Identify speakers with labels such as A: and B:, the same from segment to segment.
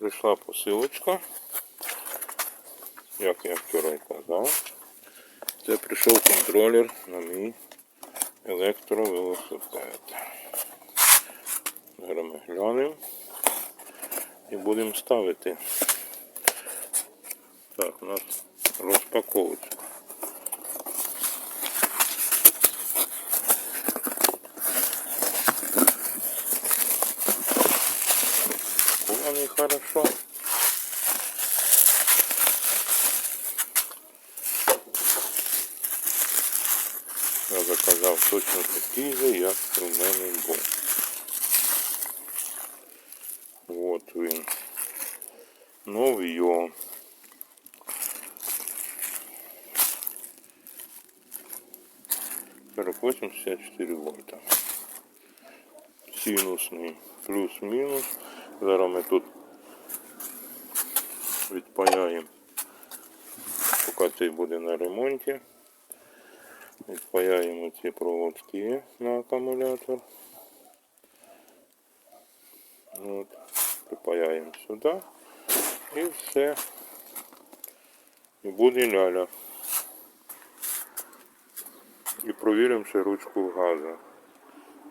A: Прийшла посилочка. Як я вчора і казав. Це прийшов контролер на мій електровелосипед. Зараз ми глянемо і будемо ставити. Так, у нас розпаковочка. Хорошо. Я заказав точно такий же, як у мене був. От він. Новий його. Сорок четыре вольта. Синусний плюс-мінус. Зараз ми тут відпаяємо, поки цей буде на ремонті. Відпаяємо ці проводки на акумулятор. От, припаяємо сюди і все. І буде ляля. І провіримо ще ручку газу.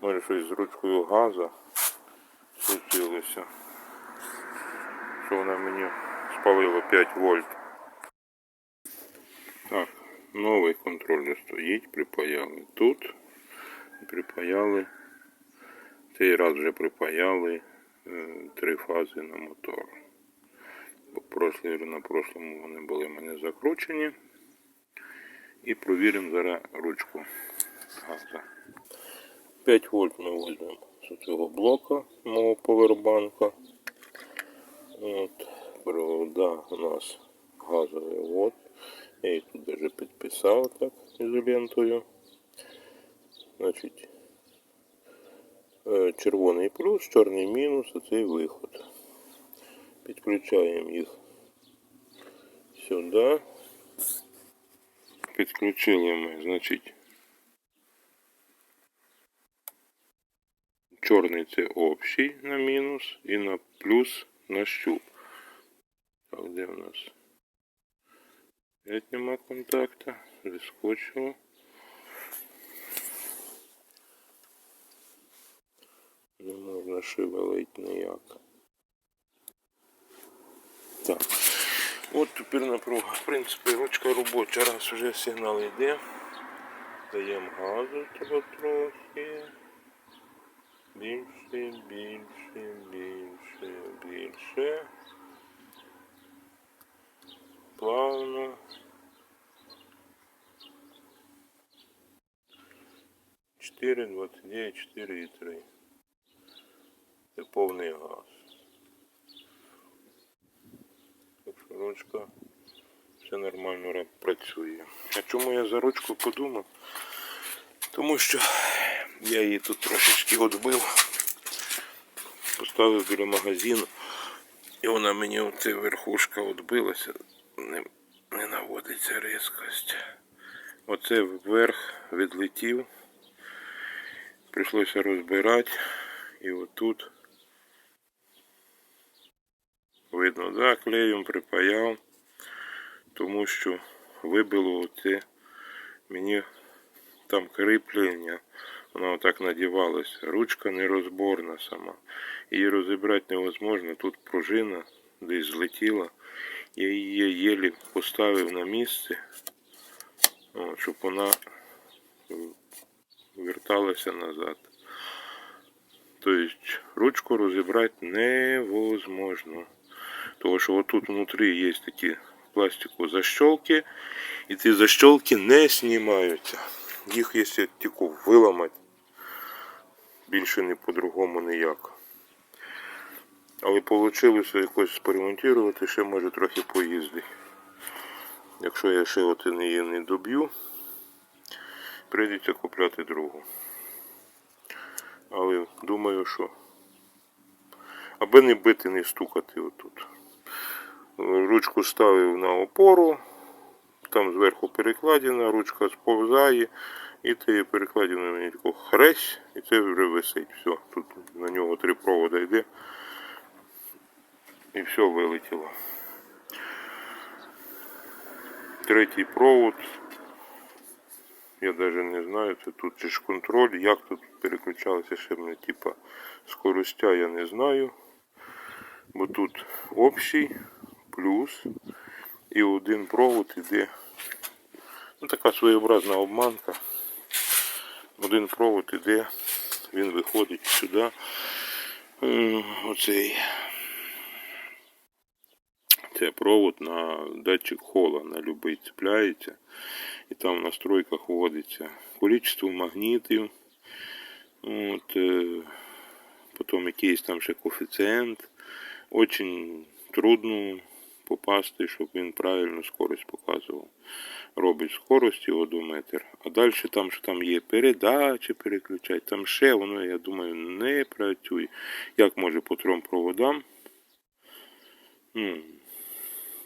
A: Може щось з ручкою газу случилося. Що вона мені спалила 5 вольт. Так, новий контролер стоїть, припаяли тут. Припаяли. Цей раз вже припаяли е, три фази на мотор. Бо на прошлому вони були в мене закручені. І провіримо зараз ручку газа. 5 вольт ми візьмемо з цього блока мого повербанка. От, провода у нас газові. От. Я їх тут даже підписав так ізолентою. Значить, е, червоний плюс, чорний мінус, а цей виход. Підключаємо їх сюди. Підключили ми, значить, чорний це общий на мінус і на плюс на щуп. Так, де у нас? Опять нема контакта. Вискочило. Не можна шевелить ніяк. Так. От тепер напруга. В принципі, ручка робоча. Раз вже сигнал йде. Даємо газу того трохи. Більше, більше, більше, більше. Плавно. Чотири, двадцять дев'ять, чотири і три. Це повний газ. Так що ручка все нормально працює. А чому я за ручку подумав? Тому що я її тут трошечки відбив, поставив біля магазину, і вона мені оце верхушка відбилася, не, не наводиться різкость. Оце вверх відлетів, прийшлося розбирати, і отут видно, да, клеєм припаяв, тому що вибило оце мені там кріплення, вона отак надівалась. Ручка нерозборна сама. Її розібрати невозможно. Тут пружина десь злетіла. Я її єлі поставив на місце, щоб вона верталася назад. Тобто ручку розібрати невозможно. Тому що отут внутрі є такі пластикові защолки, і ці защолки не знімаються. Їх якщо тільки виламати, більше не по-другому ніяк. Але вийшло якось поремонтувати, ще може трохи поїздити. Якщо я ще от її не доб'ю, прийдеться купляти другу. Але думаю, що аби не бити, не стукати отут. Ручку ставив на опору, там зверху перекладина, ручка сповзає, і ти перекладина мені таку хресь, і це вже висить. Все, тут на нього три провода йде. І все вилетіло. Третій провод. Я даже не знаю, це тут же ж контроль, як тут переключалося ще мене, типа скоростя я не знаю. Бо тут общий плюс і один провод іде. Ну, така своєобразна обманка. Один провод іде, він виходить сюди. Оцей. Це провод на датчик хола, на любий цепляється. І там в настройках вводиться количество магнітів. От, е, потім якийсь там ще коефіцієнт. Очень трудно попасти, щоб він правильно скорость показував. Робить скорость одометр. А далі там, що там є передачі переключати, там ще воно, я думаю, не працює. Як може по трьом проводам? Ну,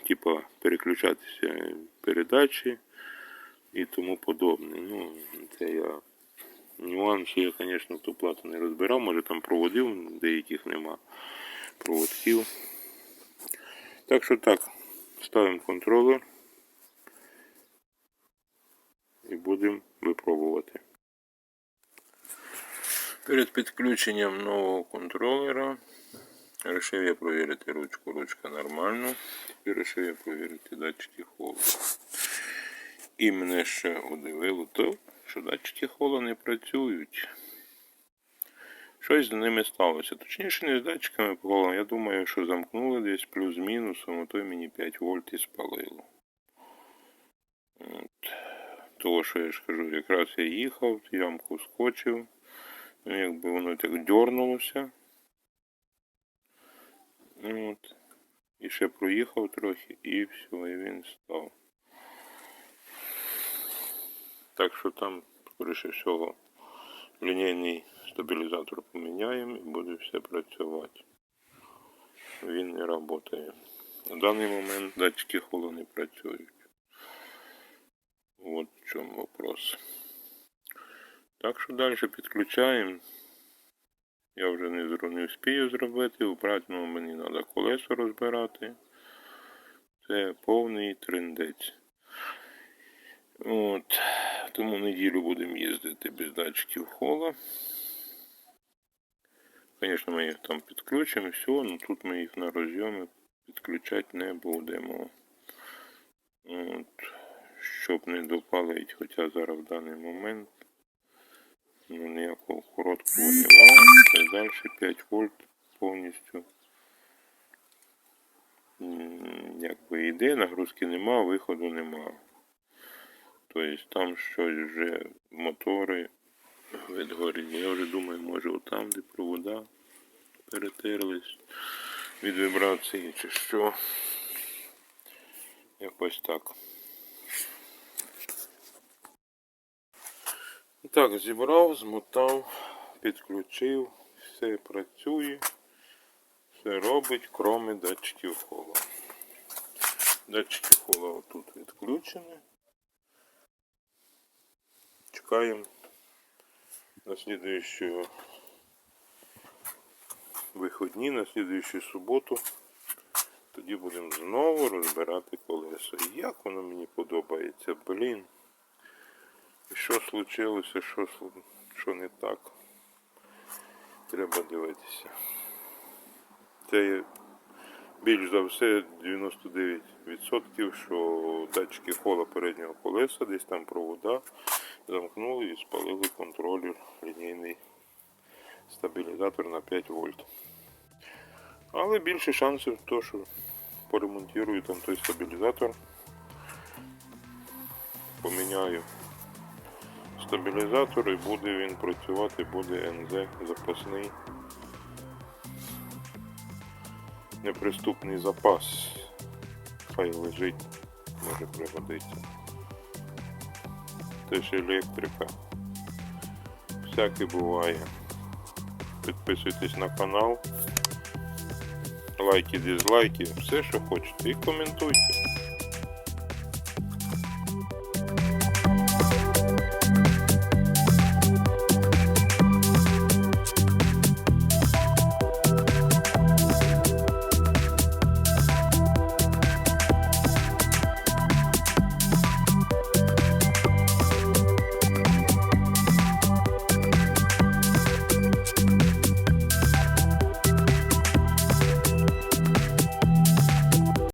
A: типа переключатися передачі і тому подобне. Ну, це я нюанси я, звісно, в ту плату не розбирав. Може там проводів деяких нема проводків. Так що так, ставимо контролер і будемо випробувати. Перед підключенням нового контролера Решив я провірити ручку, ручка нормально. І решив я провірити датчики холоду. І мене ще удивило то, що датчики холоду не працюють. Щось з ними сталося. Точніше, не з датчиками холоду. Я думаю, що замкнули десь плюс-мінусом, а то мені 5 вольт і спалило. От. Того, що я ж кажу, якраз я їхав, ямку скочив. Ну, якби воно так дьорнулося. От. І ще проїхав трохи і все, і він став. Так що там, скоріше всього, лінійний стабілізатор поміняємо і буде все працювати. Він не працює. На даний момент датчики холу не працюють. От в чому вопрос. Так що далі підключаємо. Я вже не, не вспію зробити, у пратному мені треба колесо розбирати. Це повний трендець. От. Тому неділю будемо їздити без датчиків хола. Звісно, ми їх там підключимо, все, але тут ми їх на розйоми підключати не будемо. От. Щоб не допалити, хоча зараз в даний момент ну, ніякого короткого немає. І далі 5 вольт повністю. Якби йде, нагрузки нема, виходу нема. Тобто там щось вже мотори відгоріли. Я вже думаю, може отам, де провода перетерлись від вібрації чи що. Якось так. Так, зібрав, змотав, підключив, все працює, все робить, кроме датчиків хола. Датчики хола отут відключені. Чекаємо на слідуючу вихідні, на слідуючу суботу. Тоді будемо знову розбирати колеса. Як воно мені подобається, блін. Що случилося, що, що не так. Треба дивитися. Це більш за все 99%, що датчики хола переднього колеса, десь там провода замкнули і спалили контролер лінійний стабілізатор на 5 вольт. Але більше шансів, то, що поремонтую там той стабілізатор. Поміняю стабілізатор і буде він працювати, буде НЗ запасний. Неприступний запас. Хай лежить, може пригодиться. Теж електрика. Всяке буває. Підписуйтесь на канал. Лайки, дизлайки, все що хочете. І коментуйте.